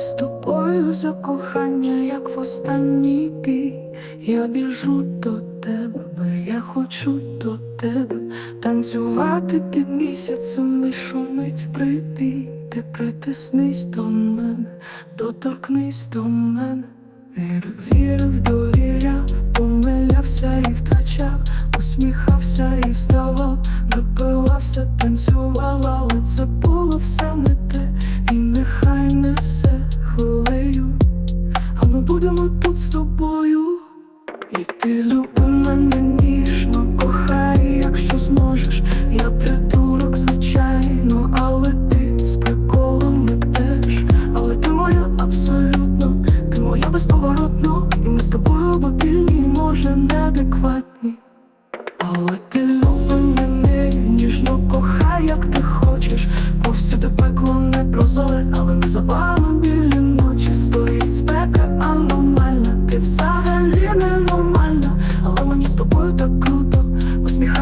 з тобою за кохання, як в останній бій. Я біжу до тебе, бо я хочу до тебе танцювати під місяцем і шумить прибій. Ти притиснись до мене, доторкнись до мене. Вірив, вірив, довіряв, помилявся і втрачав, усміхався і вставав, напивався, танцював, але це було все не І ти люби мене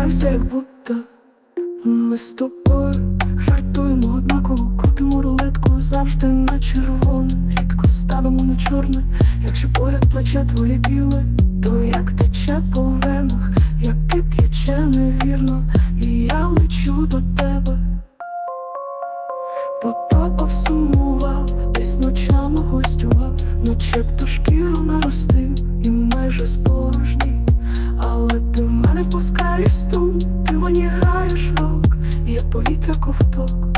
Усміхаюся, як будто ми з тобою жартуємо однаково, крутимо рулетку завжди на червоне. Рідко ставимо на чорне, якщо поряд плече твоє біле, то як тече по венах, як кип'яче невірно, і я лечу до тебе. Потопав, сумував, десь ночами гостював, начебто шкіру наростив і майже спорожній. Пускаєш струм, ти мені граєш рок, як повітря ковток.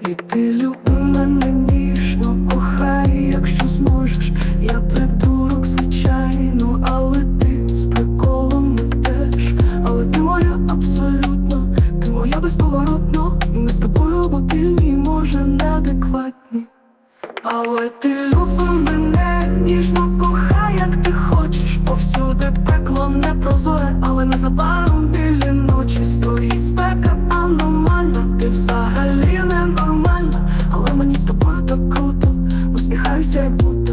І ти люби мене ніжно, кохай, якщо зможеш. Я придурок, звичайно, але ти з приколом не теж. Але ти моя абсолютно, ти моя безповоротно, і ми з тобою мобільні, може, неадекватні. Але ти люби прозоре, але незабаром білі ночі стоїть спека аномальна. Ти взагалі ненормальна, але мені з тобою так круто, усміхаюся, як будто.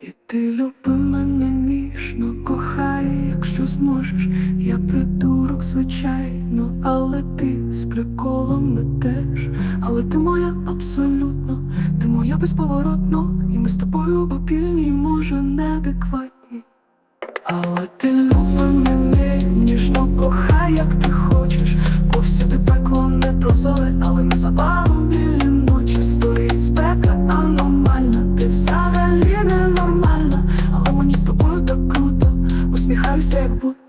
І ти люби мене ніжно, кохай, якщо зможеш. Я придурок, звичайно, але ти з приколом не теж. Але ти моя абсолютно, ти моя безповоротно, і ми з тобою обопільні, може, неадекватні але ти люби мене, ніжно кохай, як ти хочеш, повсюди пекло не прозоре, але незабаром білі ночі. Стоїть спека аномальна, ти взагалі ненормальна, але мені з тобою так круто, усміхаюся, як будто